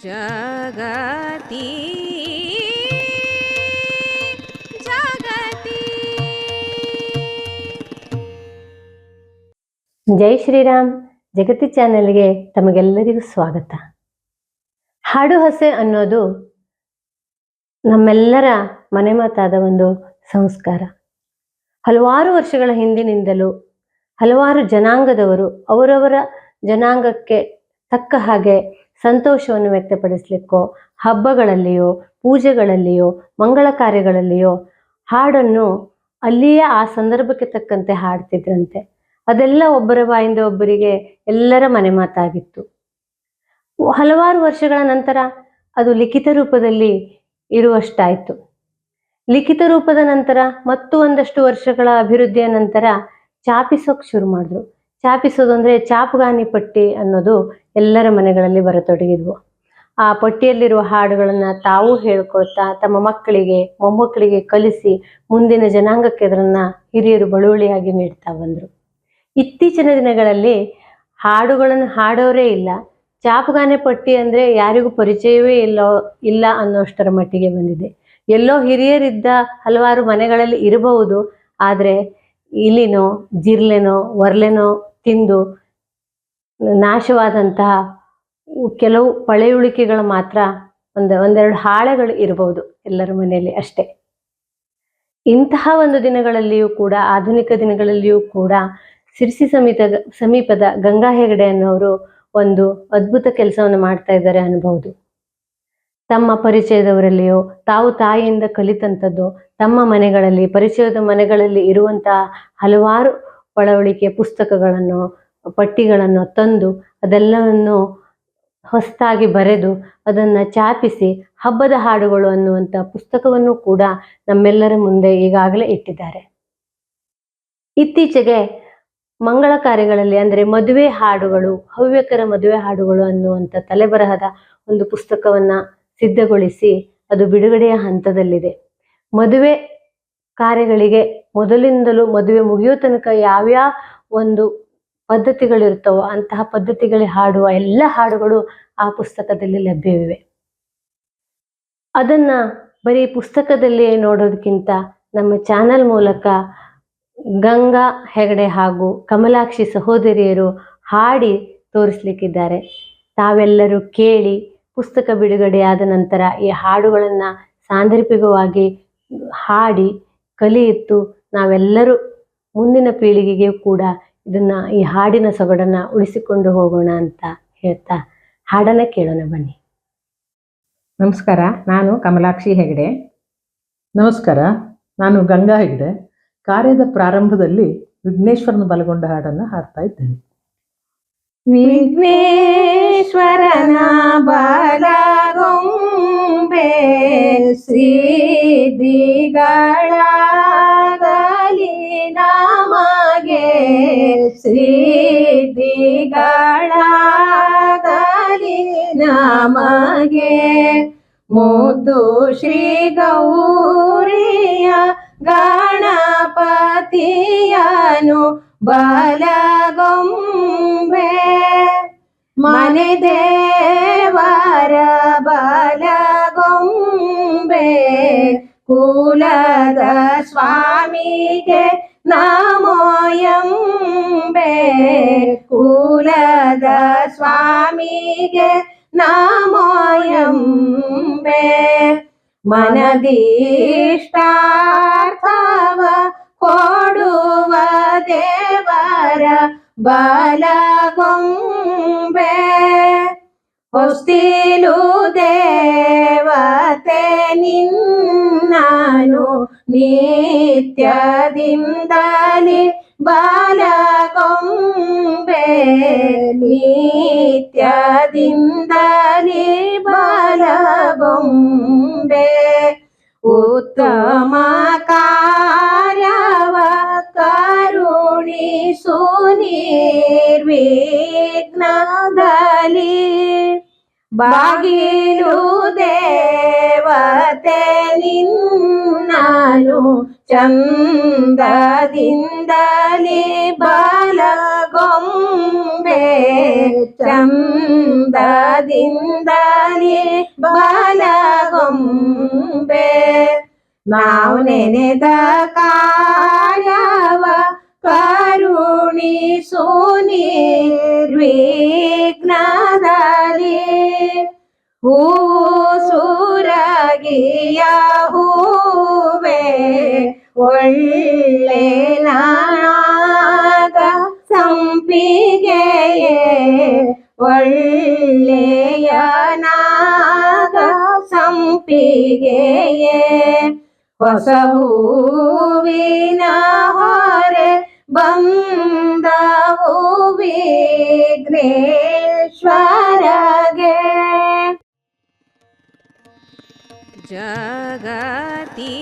जगति जगति ಜೈ ಶ್ರೀರಾಮ್ ಜಗತಿ ಚಾನೆಲ್ಗೆ ತಮಗೆಲ್ಲರಿಗೂ ಸ್ವಾಗತ ಹಾಡು ಹಸೆ ಅನ್ನೋದು ನಮ್ಮೆಲ್ಲರ ಮನೆ ಮಾತಾದ ಒಂದು ಸಂಸ್ಕಾರ ಹಲವಾರು ವರ್ಷಗಳ ಹಿಂದಿನಿಂದಲೂ ಹಲವಾರು ಜನಾಂಗದವರು ಅವರವರ ಜನಾಂಗಕ್ಕೆ ತಕ್ಕ ಹಾಗೆ ಸಂತೋಷವನ್ನು ವ್ಯಕ್ತಪಡಿಸ್ಲಿಕ್ಕೋ, ಹಬ್ಬಗಳಲ್ಲಿಯೋ, ಪೂಜೆಗಳಲ್ಲಿಯೋ, ಮಂಗಳ ಕಾರ್ಯಗಳಲ್ಲಿಯೋ, ಹಾಡನ್ನು ಅಲ್ಲಿಯೇ ಆ ಸಂದರ್ಭಕ್ಕೆ ತಕ್ಕಂತೆ ಹಾಡ್ತಿದ್ರಂತೆ. ಅದೆಲ್ಲ ಒಬ್ಬರ ಬಾಯಿಂದ ಒಬ್ಬರಿಗೆ ಎಲ್ಲರ ಮನೆ ಮಾತಾಗಿತ್ತು. ಹಲವಾರು ವರ್ಷಗಳ ನಂತರ ಅದು ಲಿಖಿತ ರೂಪದಲ್ಲಿ ಇರುವಷ್ಟಾಯಿತು. ಲಿಖಿತ ರೂಪದ ನಂತರ ಮತ್ತು ಒಂದಷ್ಟು ವರ್ಷಗಳ ಅಭಿವೃದ್ಧಿಯ ನಂತರ ಚಾಪಿಸೋಕ್ ಶುರು ಮಾಡಿದ್ರು. ಚಾಪಿಸೋದು ಅಂದ್ರೆ ಚಾಪುಗಾನಿ ಪಟ್ಟಿ ಅನ್ನೋದು ಎಲ್ಲರ ಮನೆಗಳಲ್ಲಿ ಬರತೊಡಗಿದ್ವು. ಆ ಪಟ್ಟಿಯಲ್ಲಿರುವ ಹಾಡುಗಳನ್ನ ತಾವು ಹೇಳ್ಕೊಳ್ತಾ ತಮ್ಮ ಮಕ್ಕಳಿಗೆ, ಮೊಮ್ಮಕ್ಕಳಿಗೆ ಕಲಿಸಿ ಮುಂದಿನ ಜನಾಂಗಕ್ಕೆ ಅದರನ್ನು ಹಿರಿಯರು ಬಳುವಳಿಯಾಗಿ ನೀಡ್ತಾ ಬಂದ್ರು. ಇತ್ತೀಚಿನ ದಿನಗಳಲ್ಲಿ ಹಾಡುಗಳನ್ನು ಹಾಡೋರೇ ಇಲ್ಲ. ಚಾಪುಗಾನೆ ಪಟ್ಟಿ ಅಂದ್ರೆ ಯಾರಿಗೂ ಪರಿಚಯವೇ ಇಲ್ಲೋ, ಇಲ್ಲ ಅನ್ನೋಷ್ಟರ ಮಟ್ಟಿಗೆ ಬಂದಿದೆ. ಎಲ್ಲೋ ಹಿರಿಯರಿದ್ದ ಹಲವಾರು ಮನೆಗಳಲ್ಲಿ ಇರಬಹುದು, ಆದ್ರೆ ಇಲಿನೋ ಜಿರ್ಲೆನೋ ಒರ್ಲೆನೋ ತಿಂದು ನಾಶವಾದಂತಹ ಕೆಲವು ಪಳೆಯುಳಿಕೆಗಳು ಮಾತ್ರ ಒಂದು ಒಂದೆರಡು ಹಾಳೆಗಳು ಇರಬಹುದು ಎಲ್ಲರ ಮನೆಯಲ್ಲಿ ಅಷ್ಟೇ. ಇಂತಹ ಒಂದು ದಿನಗಳಲ್ಲಿಯೂ ಕೂಡ, ಆಧುನಿಕ ದಿನಗಳಲ್ಲಿಯೂ ಕೂಡ ಸಿರ್ಸಿ ಸಮೀತ, ಸಮೀಪದ ಗಂಗಾ ಹೆಗಡೆ ಅನ್ನೋರು ಒಂದು ಅದ್ಭುತ ಕೆಲಸವನ್ನು ಮಾಡ್ತಾ ಇದ್ದಾರೆ ಅನ್ಬಹುದು. ತಮ್ಮ ಪರಿಚಯದವರಲ್ಲಿಯೋ, ತಾವು ತಾಯಿಯಿಂದ ಕಲಿತಂಥದ್ದು, ತಮ್ಮ ಮನೆಗಳಲ್ಲಿ, ಪರಿಚಯದ ಮನೆಗಳಲ್ಲಿ ಇರುವಂತಹ ಹಲವಾರು ಪಳವಳಿಕೆ ಪುಸ್ತಕಗಳನ್ನು, ಪಟ್ಟಿಗಳನ್ನು ತಂದು ಅದೆಲ್ಲವನ್ನು ಹೊಸದಾಗಿ ಬರೆದು ಅದನ್ನ ಚಾಪಿಸಿ ಹಬ್ಬದ ಹಾಡುಗಳು ಅನ್ನುವಂಥ ಪುಸ್ತಕವನ್ನು ಕೂಡ ನಮ್ಮೆಲ್ಲರ ಮುಂದೆ ಈಗಾಗಲೇ ಇಟ್ಟಿದ್ದಾರೆ. ಇತ್ತೀಚೆಗೆ ಮಂಗಳ ಕಾರ್ಯಗಳಲ್ಲಿ ಅಂದ್ರೆ ಮದುವೆ ಹಾಡುಗಳು, ಹವ್ಯಕರ ಮದುವೆ ಹಾಡುಗಳು ಅನ್ನುವಂಥ ತಲೆಬರಹದ ಒಂದು ಪುಸ್ತಕವನ್ನ ಸಿದ್ಧಗೊಳಿಸಿ ಅದು ಬಿಡುಗಡೆಯ ಹಂತದಲ್ಲಿದೆ. ಮದುವೆ ಕಾರ್ಯಗಳಿಗೆ ಮೊದಲಿಂದಲೂ ಮದುವೆ ಮುಗಿಯೋ ತನಕ ಯಾವ್ಯಾವ ಒಂದು ಪದ್ಧತಿಗಳಿರ್ತವೋ ಅಂತಹ ಪದ್ಧತಿಗಳಿಗೆ ಹಾಡುವ ಎಲ್ಲ ಹಾಡುಗಳು ಆ ಪುಸ್ತಕದಲ್ಲಿ ಲಭ್ಯವಿವೆ. ಅದನ್ನ ಬರೀ ಪುಸ್ತಕದಲ್ಲಿ ನೋಡೋದಕ್ಕಿಂತ ನಮ್ಮ ಚಾನೆಲ್ ಮೂಲಕ ಗಂಗಾ ಹೆಗಡೆ ಹಾಗೂ ಕಮಲಾಕ್ಷಿ ಸಹೋದರಿಯರು ಹಾಡಿ ತೋರಿಸ್ಲಿಕ್ಕಿದ್ದಾರೆ. ತಾವೆಲ್ಲರೂ ಕೇಳಿ ಪುಸ್ತಕ ಬಿಡುಗಡೆಯಾದ ನಂತರ ಈ ಹಾಡುಗಳನ್ನು ಸಾಂದರ್ಭಿಕವಾಗಿ ಹಾಡಿ ಕಲಿಯಿತ್ತು ನಾವೆಲ್ಲರೂ ಮುಂದಿನ ಪೀಳಿಗೆಗೆ ಕೂಡ ಇದನ್ನ ಈ ಹಾಡಿನ ಸೊಗಡನ್ನ ಉಳಿಸಿಕೊಂಡು ಹೋಗೋಣ ಅಂತ ಹೇಳ್ತಾ ಹಾಡನ್ನ ಕೇಳೋಣ ಬನ್ನಿ. ನಮಸ್ಕಾರ ನಾನು ಕಮಲಾಕ್ಷಿ ಹೆಗಡೆ. ನಮಸ್ಕಾರ ನಾನು ಗಂಗಾ ಹೆಗಡೆ. ಕಾರ್ಯದ ಪ್ರಾರಂಭದಲ್ಲಿ ವಿಘ್ನೇಶ್ವರನ ಬಲಗೊಂಡ ಹಾಡನ್ನ ಹಾಡ್ತಾ ಇದ್ದೇನೆ. ವಿಘ್ನೇಶ್ವರನ ಬಲಗೊಂಬೆ ಸಿದ್ಧಿಗಳಾಗಲಿ ನಮಗೆ ಸಿದ್ಧಿಗಳಾಗಲಿ ನಮಗೆ. ಮುದ್ದು ಶ್ರೀ ಗೌರಿಯ ಗಣಪತಿಯನು ಬಲಗೊಂಬೆ. ಮನೆ ದೇವರ ಕುಲದ ಸ್ವಾಮಿಗೆ ನಮೋಯಂಬೆ ಕುಲದ ಸ್ವಾಮಿಗೆ ನಮೋಯಂಬೆ ಮನದೀಷ್ಟಾರ್ಥವ ಕೊಡುವ ದೇವರ ಬಲಗೊಂಬೆ ಹೊಸ್ತಿಲು ದೇವತೆ ನಿನ್ನನು നിത്യതിന്താനി ബാലകൊമ്പേ നിത്യതിന്താനി ബാലകൊമ്പേ. ഉത്തമ കാര്യവ ബാഗിലുദേ ದೇವತೆ ನಿನ್ನನು ಚಂದದಿಂದಲೇ ಬಾಲಗೊಂಬೆ ಚಂದದಿಂದಲೇ ಬಾಲಗೊಂಬೆ ನಾವು ನೆನೆದ ಕಾಯವ ಕರುಣಿಸು ನಿರ್ವಿಘ್ನದಲ್ಲಿ ಹೂ ಸುರಗಿಯ ಹೂವೆ ಒಳ್ಳೆ ನಾಗ ಸಂಪಿಗೆಯೇ ಒಳ್ಳೆಯ ನಾಗ ಸಂಪಿಗೆಯೇ ಹೊಸ ಹೂವಿನ ಹೊರೆ ಬಂದವು ವಿಘ್ನೇಶ್ವರಗೆ जगती